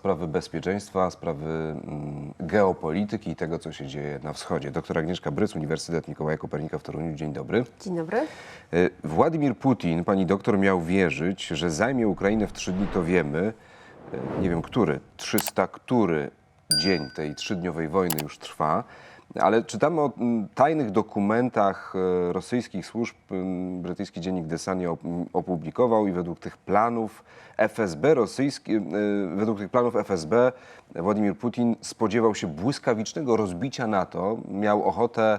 sprawy bezpieczeństwa, sprawy mm, geopolityki i tego, co się dzieje na wschodzie. Doktor Agnieszka Bryc, Uniwersytet Mikołaja Kopernika w Toruniu. Dzień dobry. Dzień dobry. Y, Władimir Putin, pani doktor, miał wierzyć, że zajmie Ukrainę w trzy dni, to wiemy. Y, Nie wiem, który, 300 który dzień tej trzydniowej wojny już trwa. Ale czytamy o tajnych dokumentach e, rosyjskich służb. Brytyjski dziennik The Sun je opublikował i według tych planów FSB rosyjski, e, według tych planów FSB Władimir Putin spodziewał się błyskawicznego rozbicia NATO. Miał ochotę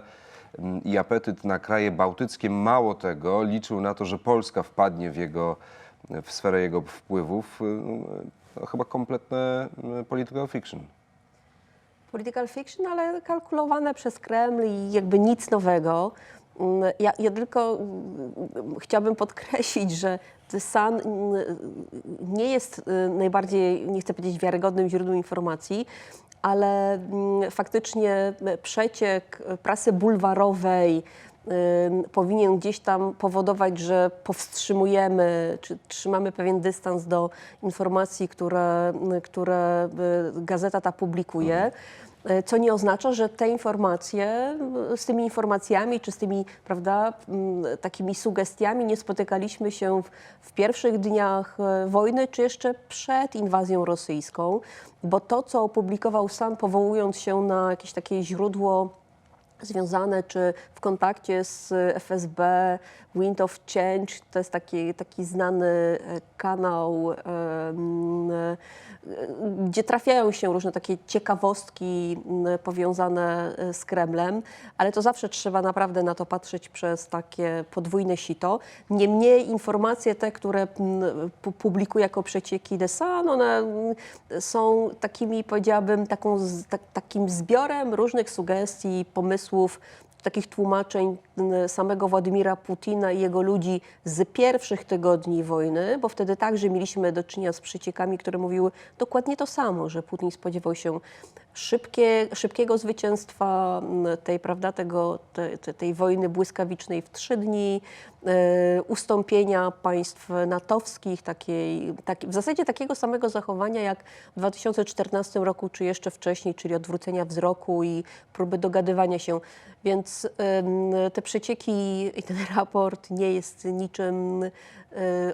i apetyt na kraje bałtyckie. Mało tego, liczył na to, że Polska wpadnie w, jego, w sferę jego wpływów. No, chyba kompletne political fiction. Political fiction, ale kalkulowane przez Kreml i jakby nic nowego. Mm, Ja, ja tylko mm, chciałabym podkreślić, że The Sun mm, nie jest y, najbardziej, nie chcę powiedzieć, wiarygodnym źródłem informacji, ale faktycznie przeciek prasy bulwarowej powinien gdzieś tam powodować, że powstrzymujemy, czy trzymamy pewien dystans do informacji, które, które y, gazeta ta publikuje. Y, Co nie oznacza, że te informacje, y, z tymi informacjami czy z tymi prawda, takimi sugestiami nie spotykaliśmy się w, w pierwszych dniach y, wojny, czy jeszcze przed inwazją rosyjską, bo to, co opublikował sam, powołując się na jakieś takie źródło związane czy w kontakcie z FSB, Wind of Change, to jest taki, taki znany e, kanał, e, gdzie trafiają się różne takie ciekawostki powiązane e, z Kremlem, ale to zawsze trzeba naprawdę na to patrzeć przez takie podwójne sito. Niemniej informacje te, które publikuje jako przecieki The Sun, one są takimi, powiedziałabym, taką, tak, takim zbiorem różnych sugestii, pomysłów, takich tłumaczeń samego Władimira Putina i jego ludzi z pierwszych tygodni wojny, bo wtedy także mieliśmy do czynienia z przeciekami, które mówiły dokładnie to samo, że Putin spodziewał się szybkie, szybkiego zwycięstwa m, tej, prawda, tego, te, te, tej wojny błyskawicznej w trzy dni, e, ustąpienia państw natowskich, takiej, taki, w zasadzie takiego samego zachowania jak w 2014 roku, czy jeszcze wcześniej, czyli odwrócenia wzroku i próby dogadywania się. Więc em, te przecieki i ten raport nie jest niczym e,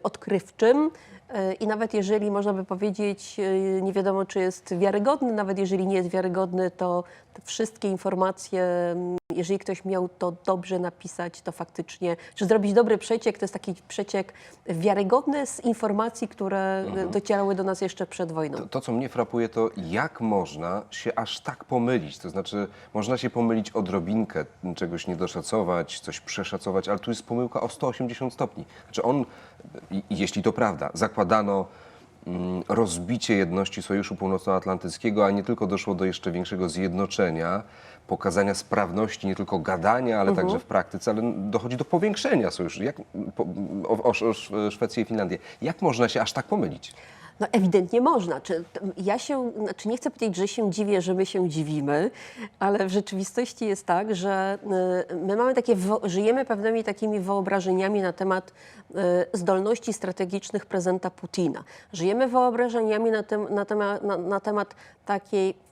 odkrywczym. I nawet jeżeli można by powiedzieć, e, nie wiadomo czy jest wiarygodny, nawet jeżeli nie jest wiarygodny, to te wszystkie informacje, m, jeżeli ktoś miał to dobrze napisać, to faktycznie, czy zrobić dobry przeciek, to jest taki przeciek wiarygodny z informacji, które e, docierały do nas jeszcze przed wojną. To, to, co mnie frapuje, to jak można się aż tak pomylić. To znaczy, można się pomylić odrobinkę, czegoś nie doszacować, coś przeszacować, ale tu jest pomyłka o 180 stopni. Znaczy on, jeśli to prawda, zakładano mm, rozbicie jedności Sojuszu Północnoatlantyckiego, a nie tylko doszło do jeszcze większego zjednoczenia, pokazania sprawności nie tylko gadania, ale także w praktyce, ale dochodzi do powiększenia sojuszu. Jak, po, o, o Szwecję i Finlandię. Jak można się aż tak pomylić? No ewidentnie można. Czy, ja się, znaczy nie chcę powiedzieć, że się dziwię, że my się dziwimy, ale w rzeczywistości jest tak, że y, my mamy takie, żyjemy pewnymi takimi wyobrażeniami na temat y, zdolności strategicznych prezydenta Putina. Żyjemy wyobrażeniami na, tem, na, temat, na, na temat takiej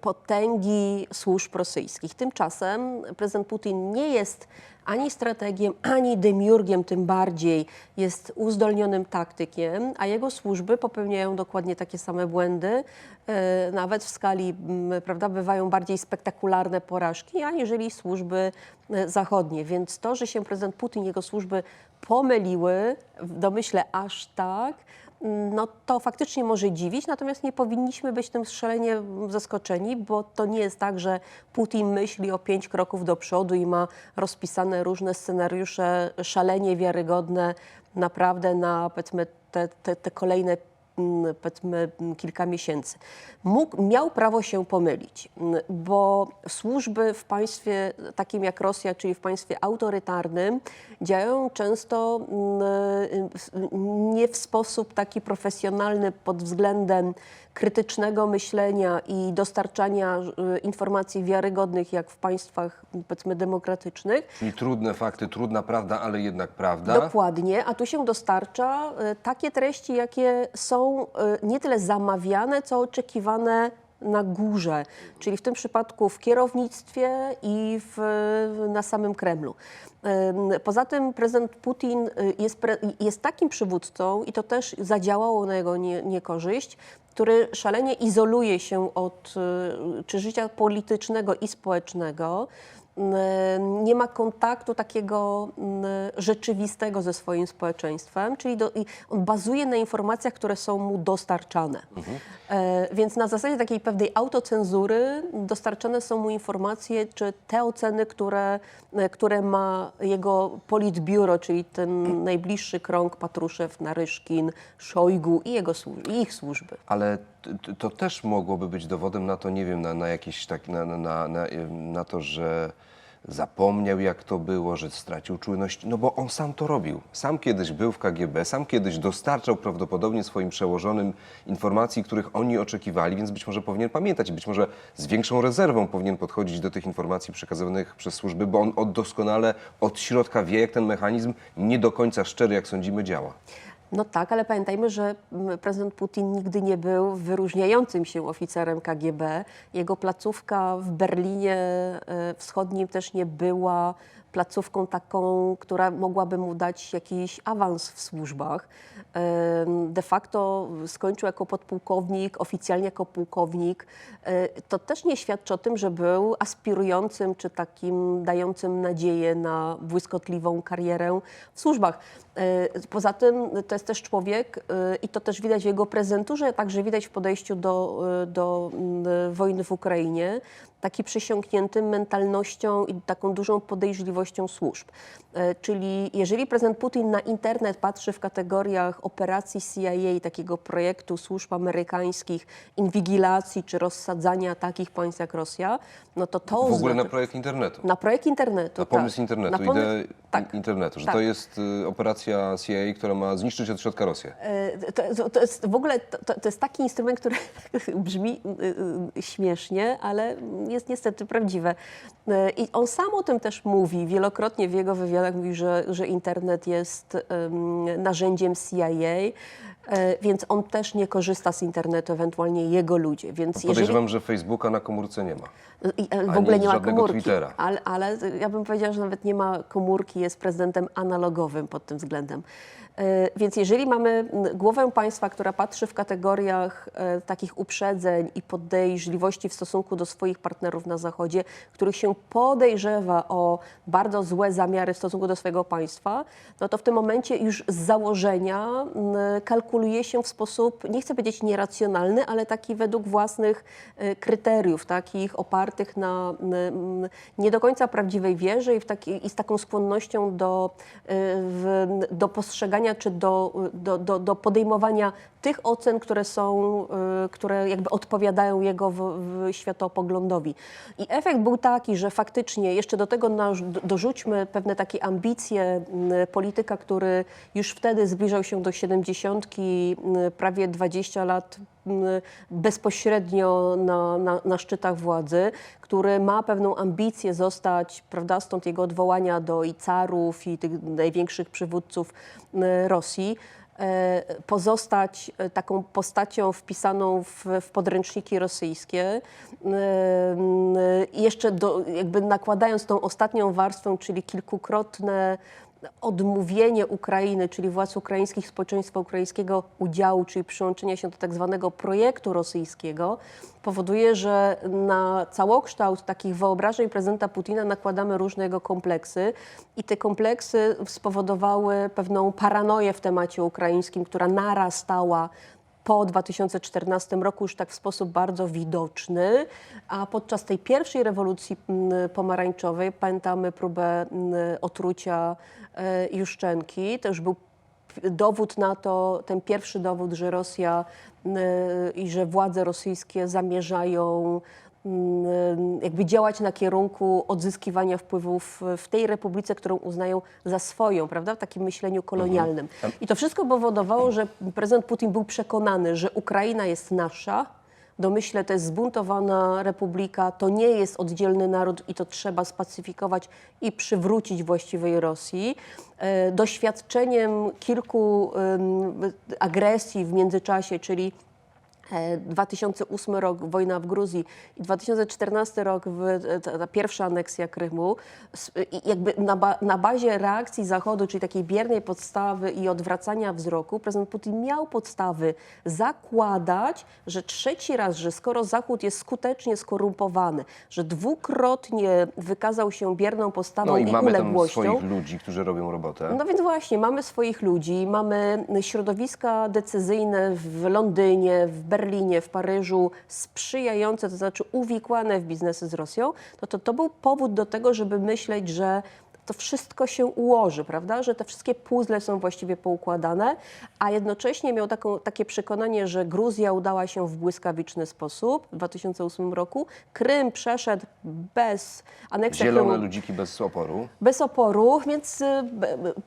potęgi służb rosyjskich. Tymczasem prezydent Putin nie jest ani strategiem, ani demiurgiem, tym bardziej jest uzdolnionym taktykiem, a jego służby popełniają dokładnie takie same błędy, e, nawet w skali, m, prawda, bywają bardziej spektakularne porażki, aniżeli służby zachodnie. Więc to, że się prezydent Putin i jego służby pomyliły, w domyśle aż tak, no to faktycznie może dziwić, natomiast nie powinniśmy być tym szalenie zaskoczeni, bo to nie jest tak, że Putin myśli o pięć kroków do przodu i ma rozpisane różne scenariusze szalenie wiarygodne naprawdę na powiedzmy te, te, te kolejne powiedzmy mm, kilka miesięcy. Mógł, miał prawo się pomylić, mm, bo służby w państwie takim jak Rosja, czyli w państwie autorytarnym, działają często mm, nie w sposób taki profesjonalny pod względem krytycznego myślenia i dostarczania y, informacji wiarygodnych jak w państwach powiedzmy demokratycznych, Czyli trudne fakty, trudna prawda, ale jednak prawda. Dokładnie, a tu się dostarcza e, takie treści, jakie są y, nie tyle zamawiane, co oczekiwane na górze, czyli w tym przypadku w kierownictwie i w, na samym Kremlu. Poza tym prezydent Putin y, jest, jest takim przywódcą, i to też zadziałało na jego nie, niekorzyść, który szalenie izoluje się od y, czy życia politycznego i społecznego. Nie ma kontaktu takiego rzeczywistego ze swoim społeczeństwem, czyli do, on bazuje na informacjach, które są mu dostarczane. E, Więc na zasadzie takiej pewnej autocenzury dostarczane są mu informacje, czy te oceny, które, e, które ma jego politbiuro, czyli ten najbliższy krąg Patruszew, Naryszkin, Szojgu i, jego, i ich służby. Ale to też mogłoby być dowodem na to, nie wiem, na, na jakieś tak, na, na, na, na, to, że zapomniał jak to było, że stracił czujność, no bo on sam to robił. Sam kiedyś był w KGB, sam kiedyś dostarczał prawdopodobnie swoim przełożonym informacji, których oni oczekiwali, więc być może powinien pamiętać być może z większą rezerwą powinien podchodzić do tych informacji przekazywanych przez służby, bo on doskonale od środka wie, jak ten mechanizm nie do końca szczery, jak sądzimy, działa. No tak, ale pamiętajmy, że mm, prezydent Putin nigdy nie był wyróżniającym się oficerem KGB. Jego placówka w Berlinie e, Wschodnim też nie była placówką taką, która mogłaby mu dać jakiś awans w służbach. De facto skończył jako podpułkownik, oficjalnie jako pułkownik. E, To też nie świadczy o tym, że był aspirującym czy takim dającym nadzieję na błyskotliwą karierę w służbach. E, Poza tym to jest też człowiek e, i to też widać w jego prezenturze, także widać w podejściu do, do mm, wojny w Ukrainie, taki przysiągnięty mentalnością i taką dużą podejrzliwością służb. E, Czyli jeżeli prezydent Putin na internet patrzy w kategoriach operacji CIA, takiego projektu służb amerykańskich, inwigilacji czy rozsadzania takich państw jak Rosja, no to to W ogóle na projekt internetu. na projekt internetu. Na pomysł tak. internetu, Na pomysł- ideę tak. internetu, że tak. to jest y, operacja CIA, która ma zniszczyć od środka Rosję. E, To, to jest w ogóle to, to jest taki instrument, który brzmi y, y, śmiesznie, ale jest niestety prawdziwe. E, I on sam o tym też mówi. Wielokrotnie w jego wywiadach mówi, że, że internet jest em, narzędziem CIA. e, Więc on też nie korzysta z internetu, ewentualnie jego ludzie. Więc jeżeli, Podejrzewam, że Facebooka na komórce nie ma. i, e, w Ani ogóle nie ma komórki. Twittera. Ale, ale ja bym powiedziała, że nawet nie ma komórki, jest prezydentem analogowym pod tym względem. E, Więc jeżeli mamy głowę państwa, która patrzy w kategoriach e, takich uprzedzeń i podejrzliwości w stosunku do swoich partnerów na Zachodzie, których się podejrzewa o bardzo złe zamiary w stosunku do swojego państwa, no to w tym momencie już z założenia kalkuluje się w sposób, nie chcę powiedzieć nieracjonalny, ale taki według własnych e, kryteriów, takich opartych na nie do końca prawdziwej wierze i, taki, i z taką skłonnością do, do postrzegania czy do, do, do, do podejmowania tych ocen, które są, e, które jakby odpowiadają jego w, w światopoglądowi. I efekt był taki, że faktycznie jeszcze do tego dorzućmy pewne takie ambicje m, polityka, który już wtedy zbliżał się do 70, m, prawie 20 lat bezpośrednio na, na, na szczytach władzy, który ma pewną ambicję zostać, prawda, stąd jego odwołania do i carów, i tych największych przywódców Rosji, e, pozostać e, taką postacią wpisaną w, w podręczniki rosyjskie. E, I jeszcze do, jakby nakładając tą ostatnią warstwę, czyli kilkukrotne odmówienie Ukrainy, czyli władz ukraińskich, społeczeństwa ukraińskiego udziału, czyli przyłączenia się do tak zwanego projektu rosyjskiego, powoduje, że na całokształt takich wyobrażeń prezydenta Putina nakładamy różne jego kompleksy. I te kompleksy spowodowały pewną paranoję w temacie ukraińskim, która narastała po 2014 roku już tak w sposób bardzo widoczny, a podczas tej pierwszej rewolucji mm, pomarańczowej pamiętamy próbę mm, otrucia e, Juszczenki. To już był dowód na to, ten pierwszy dowód, że Rosja mm, i że władze rosyjskie zamierzają jakby działać na kierunku odzyskiwania wpływów w tej republice, którą uznają za swoją, prawda, w takim myśleniu kolonialnym. I to wszystko powodowało, że prezydent Putin był przekonany, że Ukraina jest nasza, domyśle to jest zbuntowana republika, to nie jest oddzielny naród i to trzeba spacyfikować i przywrócić właściwej Rosji. E, Doświadczeniem kilku agresji w międzyczasie, czyli 2008 rok, wojna w Gruzji i 2014 rok, e, ta, ta pierwsza aneksja Krymu, i jakby na, ba, na bazie reakcji Zachodu, czyli takiej biernej podstawy i odwracania wzroku, prezydent Putin miał podstawy zakładać, że trzeci raz, że skoro Zachód jest skutecznie skorumpowany, że dwukrotnie wykazał się bierną postawą No i mamy tam uległością, swoich ludzi, którzy robią robotę. no więc właśnie, mamy swoich ludzi, mamy środowiska decyzyjne w Londynie, w Berlinie, w Paryżu, sprzyjające, to znaczy uwikłane w biznesy z Rosją, to to był powód do tego, żeby myśleć, że to wszystko się ułoży, prawda? Że te wszystkie puzzle są właściwie poukładane, a jednocześnie miał taką, takie przekonanie, że Gruzja udała się w błyskawiczny sposób w 2008 roku. Krym przeszedł bez aneksji Zielone Krymu, ludziki bez oporu. bez oporu, więc y,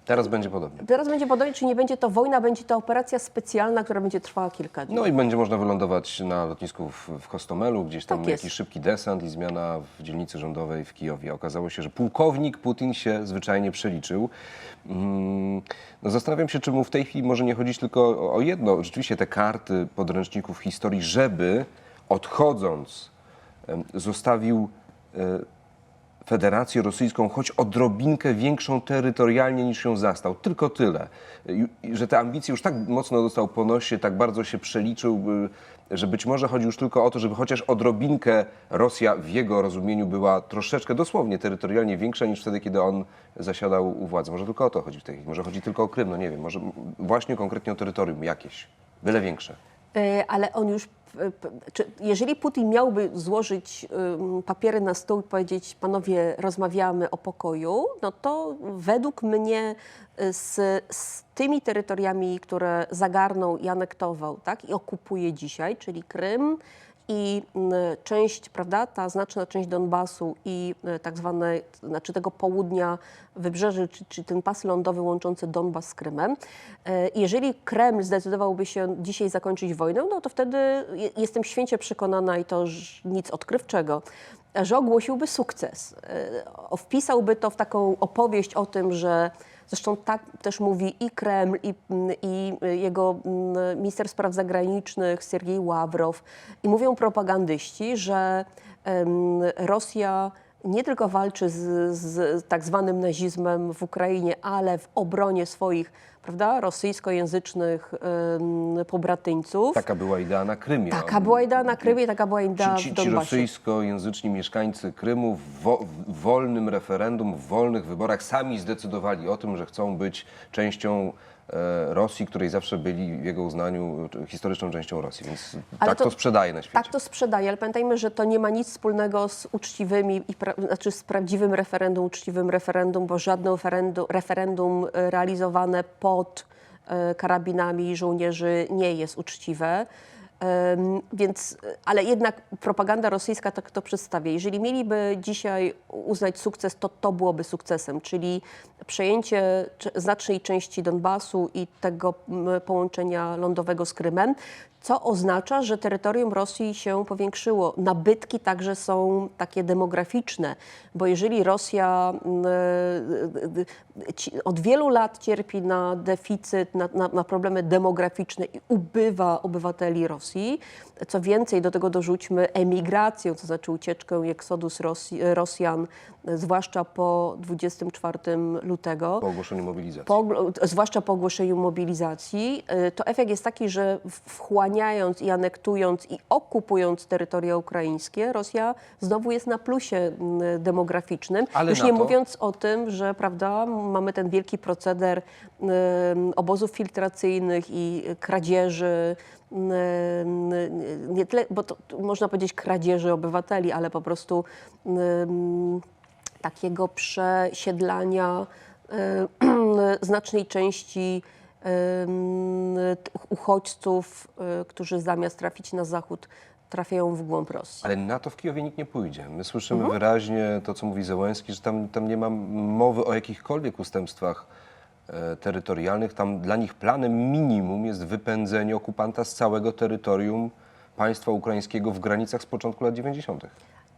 Teraz będzie podobnie. Teraz będzie podobnie, czy nie będzie to wojna, będzie to operacja specjalna, która będzie trwała kilka dni. No i będzie można wylądować na lotnisku w, w Hostomelu, gdzieś tam Tak jakiś szybki desant i zmiana w dzielnicy rządowej w Kijowie. Okazało się, że pułkownik Putin się zwyczajnie przeliczył. Mm, No zastanawiam się, czy mu w tej chwili może nie chodzić tylko o- jedno, rzeczywiście te karty podręczników historii, żeby odchodząc zostawił e, Federację Rosyjską choć odrobinkę większą terytorialnie niż ją zastał. Tylko tyle. Że te ambicje już tak mocno dostał po nosie, tak bardzo się przeliczył, że być może chodzi już tylko o to, żeby chociaż odrobinkę Rosja w jego rozumieniu była troszeczkę, dosłownie terytorialnie większa niż wtedy, kiedy on zasiadał u władzy. Może tylko o to chodzi w tej chwili. Może chodzi tylko o Krym, no nie wiem. Może właśnie konkretnie o terytorium jakieś. Byle większe. E, Ale on już, jeżeli Putin miałby złożyć papiery na stół i powiedzieć, panowie, rozmawiamy o pokoju, no to według mnie y, z, z tymi terytoriami, które zagarnął i anektował, tak, i okupuje dzisiaj, czyli Krym, i mm, część, prawda, ta znaczna część Donbasu i e, tak zwane, znaczy tego południa wybrzeży, czy, czy ten pas lądowy łączący Donbas z Krymem. E, Jeżeli Kreml zdecydowałby się dzisiaj zakończyć wojnę, no to wtedy je- jestem święcie przekonana i to nic odkrywczego, że ogłosiłby sukces. E, Wpisałby to w taką opowieść o tym, że Zresztą tak też mówi i Kreml, i, i jego mm, minister spraw zagranicznych Siergiej Ławrow. I mówią propagandyści, że Rosja nie tylko walczy z, z tak zwanym nazizmem w Ukrainie, ale w obronie swoich prawda, rosyjskojęzycznych em, pobratyńców. Taka była idea na Krymie. Taka była idea na Krymie, taka była idea Ci, ci, w ci Donbasie. rosyjskojęzyczni mieszkańcy Krymu w, wo, w wolnym referendum, w wolnych wyborach sami zdecydowali o tym, że chcą być częścią Rosji, której zawsze byli w jego uznaniu e, historyczną częścią Rosji. Więc Ale tak to, to- sprzedaje na świecie. Tak to sprzedaje, ale pamiętajmy, że to nie ma nic wspólnego z uczciwymi, i pra- znaczy z prawdziwym referendum, uczciwym referendum, bo żadne referendum, referendum e, realizowane pod e, karabinami żołnierzy nie jest uczciwe. Więc, e, ale jednak propaganda rosyjska tak to przedstawia. Jeżeli mieliby dzisiaj uznać sukces, to to byłoby sukcesem, czyli przejęcie znacznej części Donbasu i tego połączenia lądowego z Krymem, co oznacza, że terytorium Rosji się powiększyło. Nabytki także są takie demograficzne, bo jeżeli Rosja mm, e, ci- od wielu lat cierpi na deficyt, na, na, na problemy demograficzne i ubywa obywateli Rosji, co więcej, do tego dorzućmy emigrację, to znaczy ucieczkę i eksodus Rosjan, e, zwłaszcza po 24 lutego Po ogłoszeniu mobilizacji. po, zwłaszcza po ogłoszeniu mobilizacji, y, to efekt jest taki, że wchłaniając i anektując i okupując terytoria ukraińskie, Rosja znowu jest na plusie demograficznym. Ale Już nie to- mówiąc o tym, że prawda, mamy ten wielki proceder obozów filtracyjnych i kradzieży. Nie tyle, bo to można powiedzieć kradzieży obywateli, ale po prostu takiego przesiedlania e, znacznej części t- uchodźców, e, którzy zamiast trafić na zachód, trafiają w głąb Rosji. Ale na to w Kijowie nikt nie pójdzie. My słyszymy Mhm. wyraźnie to, co mówi Zełenski, że tam, tam nie ma mowy o jakichkolwiek ustępstwach e, terytorialnych. Tam dla nich planem minimum jest wypędzenie okupanta z całego terytorium państwa ukraińskiego w granicach z początku lat 90.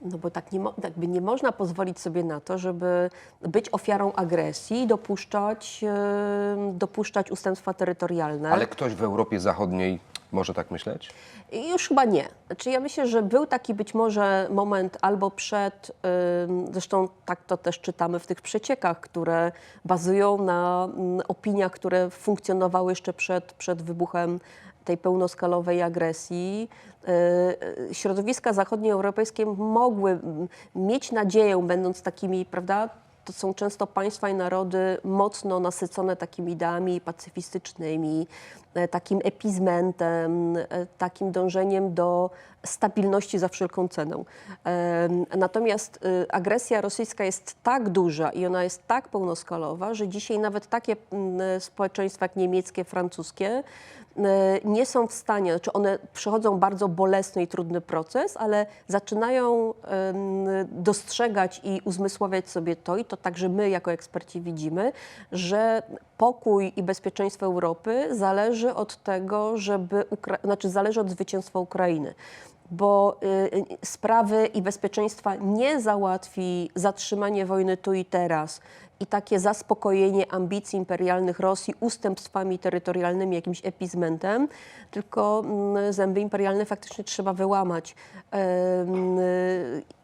No bo tak nie, mo- jakby nie można pozwolić sobie na to, żeby być ofiarą agresji i dopuszczać, e, dopuszczać ustępstwa terytorialne. Ale ktoś w Europie Zachodniej może tak myśleć? Już chyba nie. Znaczy ja myślę, że był taki być może moment albo przed, ym, zresztą tak to też czytamy w tych przeciekach, które bazują na mm, opiniach, które funkcjonowały jeszcze przed, przed wybuchem tej pełnoskalowej agresji. Y, y, Środowiska zachodnioeuropejskie mogły mieć nadzieję, będąc takimi, prawda, to są często państwa i narody mocno nasycone takimi ideami pacyfistycznymi, e, takim epizmentem, e, takim dążeniem do stabilności za wszelką cenę. Em, Natomiast agresja rosyjska jest tak duża i ona jest tak pełnoskalowa, że dzisiaj nawet takie społeczeństwa jak niemieckie, francuskie e, nie są w stanie, znaczy one przechodzą bardzo bolesny i trudny proces, ale zaczynają dostrzegać i uzmysławiać sobie to, i to także my jako eksperci widzimy, że pokój i bezpieczeństwo Europy zależy od tego, żeby, Ukra- znaczy zależy od zwycięstwa Ukrainy. Bo y, y, sprawy i bezpieczeństwa nie załatwi zatrzymanie wojny tu i teraz i takie zaspokojenie ambicji imperialnych Rosji ustępstwami terytorialnymi, jakimś epizmentem, tylko mm, zęby imperialne faktycznie trzeba wyłamać. Y,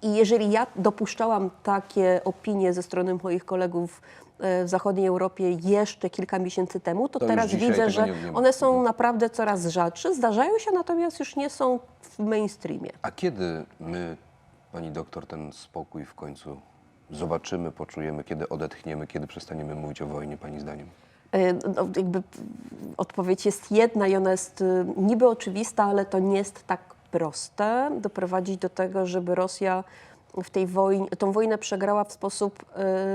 I jeżeli ja dopuszczałam takie opinie ze strony moich kolegów w zachodniej Europie jeszcze kilka miesięcy temu, to, To teraz widzę, że one są naprawdę coraz rzadsze. Zdarzają się, natomiast już nie są w mainstreamie. A kiedy my, pani doktor, ten spokój w końcu zobaczymy, poczujemy, kiedy odetchniemy, kiedy przestaniemy mówić o wojnie, pani zdaniem? E, No, jakby odpowiedź jest jedna i ona jest y, niby oczywista, ale to nie jest tak proste doprowadzić do tego, żeby Rosja w tej wojnie, tą wojnę przegrała w sposób,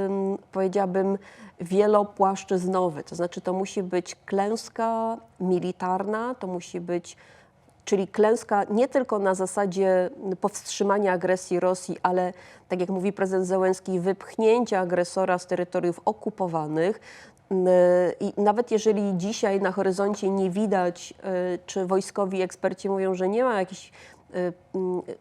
ym, powiedziałabym, wielopłaszczyznowy. To znaczy, to musi być klęska militarna, to musi być Czyli klęska nie tylko na zasadzie powstrzymania agresji Rosji, ale tak jak mówi prezydent Zełenski, wypchnięcia agresora z terytoriów okupowanych. N- I nawet jeżeli dzisiaj na horyzoncie nie widać, y, czy wojskowi eksperci mówią, że nie ma jakichś y,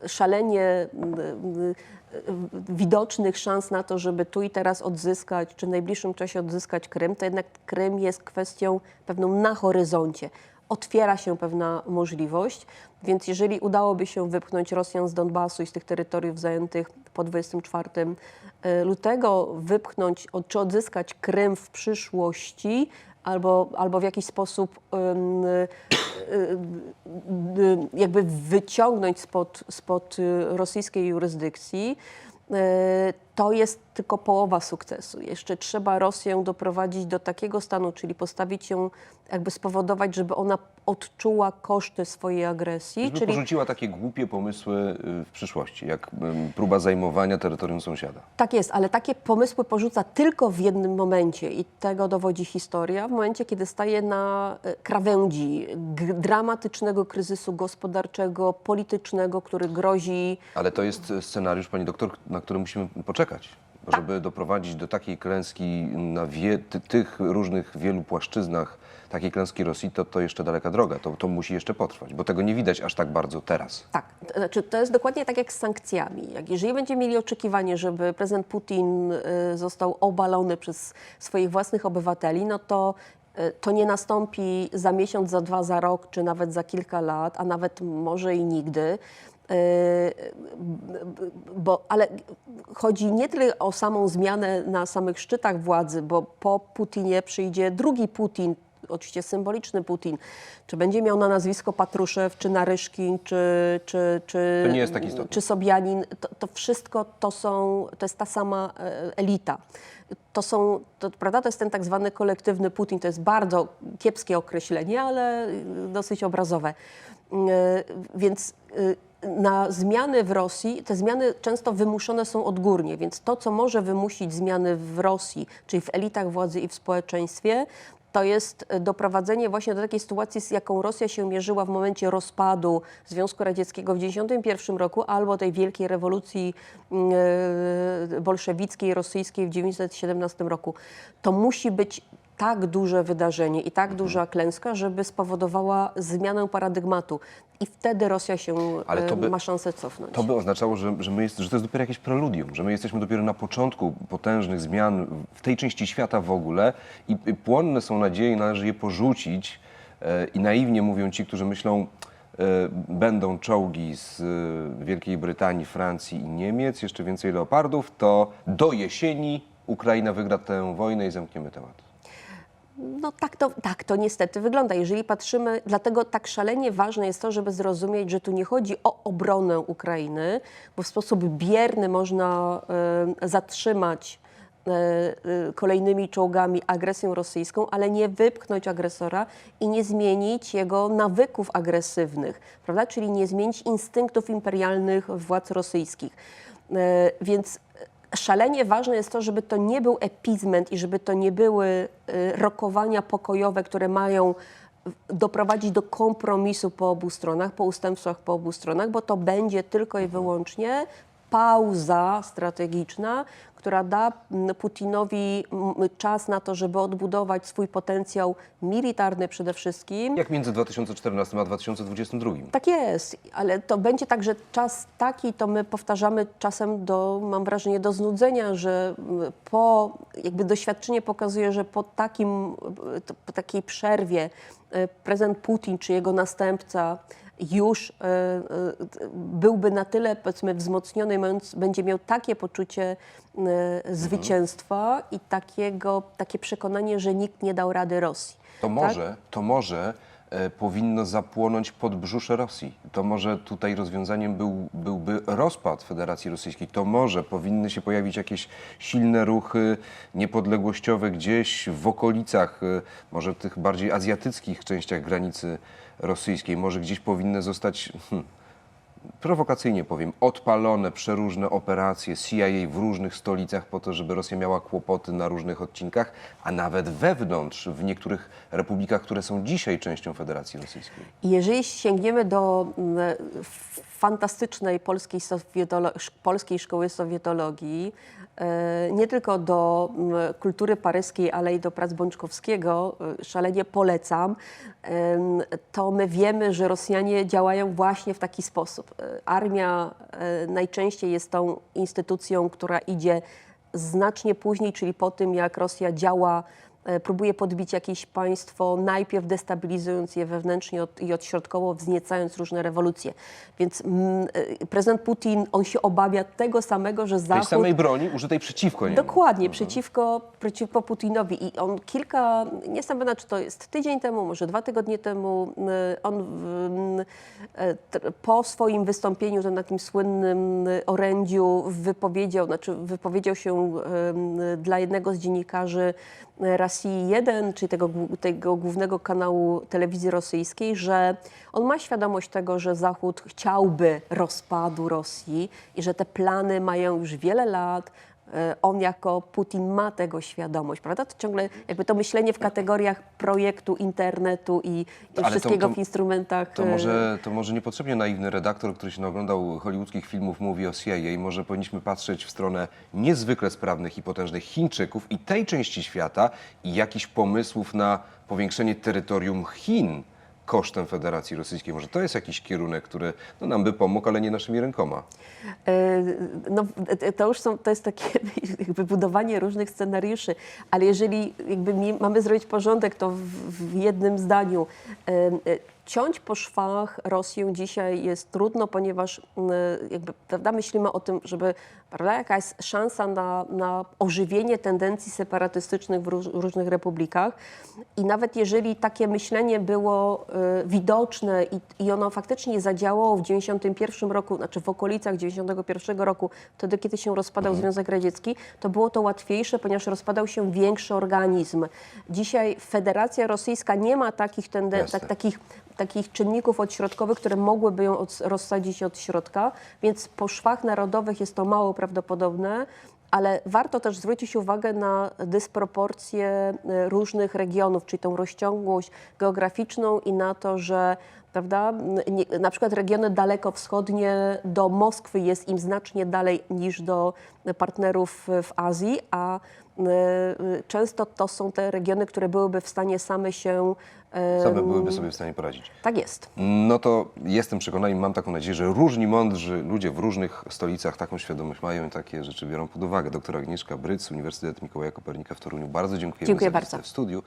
szalenie y, y, widocznych szans na to, żeby tu i teraz odzyskać, czy w najbliższym czasie odzyskać Krym, to jednak Krym jest kwestią pewną na horyzoncie otwiera się pewna możliwość, więc jeżeli udałoby się wypchnąć Rosjan z Donbasu i z tych terytoriów zajętych po 24 e, lutego, wypchnąć czy odzyskać Krym w przyszłości, albo, albo w jakiś sposób e, jakby wyciągnąć spod, spod rosyjskiej jurysdykcji, to jest tylko połowa sukcesu. Jeszcze trzeba Rosję doprowadzić do takiego stanu, czyli postawić ją, jakby spowodować, żeby ona odczuła koszty swojej agresji, Żeby czyli porzuciła takie głupie pomysły y, w przyszłości, jak ym, próba zajmowania terytorium sąsiada. Tak jest, ale takie pomysły porzuca tylko w jednym momencie i tego dowodzi historia, w momencie, kiedy staje na e, krawędzi dramatycznego kryzysu gospodarczego, politycznego, który grozi Ale to jest y, scenariusz, pani doktor, na który musimy poczekać, bo żeby doprowadzić do takiej klęski na wie, ty, tych różnych wielu płaszczyznach, takiej klęski Rosji, to, to jeszcze daleka droga. To, to musi jeszcze potrwać, bo tego nie widać aż tak bardzo teraz. Tak, to znaczy to jest dokładnie tak jak z sankcjami. Jak jeżeli będziemy mieli oczekiwanie, żeby prezydent Putin y, został obalony przez swoich własnych obywateli, no to y, to nie nastąpi za miesiąc, za dwa, za rok, czy nawet za kilka lat, a nawet może i nigdy. Y, Bo, ale chodzi nie tyle o samą zmianę na samych szczytach władzy, bo po Putinie przyjdzie drugi Putin, oczywiście symboliczny Putin. Czy będzie miał na nazwisko Patruszew, czy Naryszkin, czy, czy, czy, To nie jest tak istotne. czy Sobianin, to, to wszystko to są, to jest ta sama e, elita. To są, to, prawda, to jest ten tak zwany kolektywny Putin, to jest bardzo kiepskie określenie, ale y, dosyć obrazowe. Y, Więc y, na zmiany w Rosji, te zmiany często wymuszone są odgórnie, więc to, co może wymusić zmiany w Rosji, czyli w elitach władzy i w społeczeństwie, to jest e, doprowadzenie właśnie do takiej sytuacji, z jaką Rosja się mierzyła w momencie rozpadu Związku Radzieckiego w 1991 roku albo tej wielkiej rewolucji mm, e, bolszewickiej, rosyjskiej w 1917 roku. To musi być tak duże wydarzenie i Mhm. tak duża klęska, żeby spowodowała zmianę paradygmatu. I wtedy Rosja się Ale to e, by- ma szansę cofnąć. To by oznaczało, że, że, my jest, że to jest dopiero jakieś preludium, że my jesteśmy dopiero na początku potężnych zmian w tej części świata w ogóle i, i płonne są nadzieje, należy je porzucić e, i naiwnie mówią ci, którzy myślą, e, będą czołgi z e, Wielkiej Brytanii, Francji i Niemiec, jeszcze więcej leopardów, to do jesieni Ukraina wygra tę wojnę i zamkniemy temat. No tak to, tak to niestety wygląda. Jeżeli patrzymy, dlatego tak szalenie ważne jest to, żeby zrozumieć, że tu nie chodzi o obronę Ukrainy, bo w sposób bierny można e, zatrzymać e, e, kolejnymi czołgami agresję rosyjską, ale nie wypchnąć agresora i nie zmienić jego nawyków agresywnych, prawda? Czyli nie zmienić instynktów imperialnych władz rosyjskich. Więc szalenie ważne jest to, żeby to nie był epizment i żeby to nie były y, rokowania pokojowe, które mają w- doprowadzić do kompromisu po obu stronach, po ustępstwach po obu stronach, bo to będzie tylko i wyłącznie pauza strategiczna, która da mm, Putinowi mm, czas na to, żeby odbudować swój potencjał militarny przede wszystkim. Jak między 2014 a 2022? Tak jest, ale to będzie tak, że czas taki, to my powtarzamy czasem do, mam wrażenie, do znudzenia, że mm, po, jakby doświadczenie pokazuje, że po takim, to- po takiej przerwie y, prezydent Putin czy jego następca już y, y, byłby na tyle, powiedzmy, wzmocniony, mając, będzie miał takie poczucie y, zwycięstwa i takiego, takie przekonanie, że nikt nie dał rady Rosji. To może, to może e, powinno zapłonąć podbrzusze Rosji. To może tutaj rozwiązaniem był, byłby rozpad Federacji Rosyjskiej. To może powinny się pojawić jakieś silne ruchy niepodległościowe gdzieś w okolicach, e, może tych bardziej azjatyckich częściach granicy rosyjskiej. Może gdzieś powinny zostać, hmm, prowokacyjnie powiem, odpalone przeróżne operacje CIA w różnych stolicach po to, żeby Rosja miała kłopoty na różnych odcinkach, a nawet wewnątrz, w niektórych republikach, które są dzisiaj częścią Federacji Rosyjskiej. Jeżeli sięgniemy do mm, fantastycznej polskiej, polskiej szkoły sowietologii, e, nie tylko do kultury paryskiej, ale i do prac Bączkowskiego, e, szalenie polecam, to my wiemy, że Rosjanie działają właśnie w taki sposób. E, Armia najczęściej jest tą instytucją, która idzie znacznie później, czyli po tym, jak Rosja działa próbuje podbić jakieś państwo, najpierw destabilizując je wewnętrznie od, i odśrodkowo, wzniecając różne rewolucje. Więc mm, e, prezydent Putin, on się obawia tego samego, że Tej Zachód... samej broni użytej przeciwko niemu. Dokładnie, przeciwko, przeciwko Putinowi. I on kilka, nie jestem pewna, czy to jest tydzień temu, może dwa tygodnie temu, y, on po swoim wystąpieniu na tym słynnym orędziu wypowiedział, znaczy wypowiedział się dla jednego z dziennikarzy Rosji 1, czyli tego, tego głównego kanału telewizji rosyjskiej, że on ma świadomość tego, że Zachód chciałby rozpadu Rosji i że te plany mają już wiele lat, on jako Putin ma tego świadomość, prawda? To ciągle jakby to myślenie w kategoriach projektu, internetu i, Ale to- wszystkiego to- w instrumentach. To e, może, to może niepotrzebnie naiwny redaktor, który się naoglądał hollywoodzkich filmów, mówi o CIA. Może powinniśmy patrzeć w stronę niezwykle sprawnych i potężnych Chińczyków i tej części świata i jakichś pomysłów na powiększenie terytorium Chin kosztem Federacji Rosyjskiej. Może to jest jakiś kierunek, który no, nam by pomógł, ale nie naszymi rękoma. E, No, e, to już są, to jest takie jakby budowanie różnych scenariuszy, ale jeżeli jakby mamy zrobić porządek, to w, w jednym zdaniu. Ciąć po szwach Rosję dzisiaj jest trudno, ponieważ m, jakby, prawda, myślimy o tym, żeby prawda, jaka jest szansa na, na ożywienie tendencji separatystycznych w róż, różnych republikach. I nawet jeżeli takie myślenie było e, widoczne i, i ono faktycznie zadziałało w 91 roku, znaczy w okolicach 91 roku, wtedy kiedy się rozpadał Związek Radziecki, to było to łatwiejsze, ponieważ rozpadał się większy organizm. Dzisiaj Federacja Rosyjska nie ma takich, tenden- tak, takich takich czynników odśrodkowych, które mogłyby ją od, rozsadzić od środka, więc po szwach narodowych jest to mało prawdopodobne, ale warto też zwrócić uwagę na dysproporcje e, różnych regionów, czyli tą rozciągłość geograficzną i na to, że prawda? Na przykład regiony dalekowschodnie do Moskwy jest im znacznie dalej niż do partnerów w Azji, a y, często to są te regiony, które byłyby w stanie same się. y, Same byłyby sobie w stanie poradzić. Tak jest. No to jestem przekonany, mam taką nadzieję, że różni mądrzy ludzie w różnych stolicach taką świadomość mają i takie rzeczy biorą pod uwagę. Doktor Agnieszka Bryc, Uniwersytet Mikołaja Kopernika w Toruniu. Bardzo dziękujemy Dziękuję za bardzo. w studiu.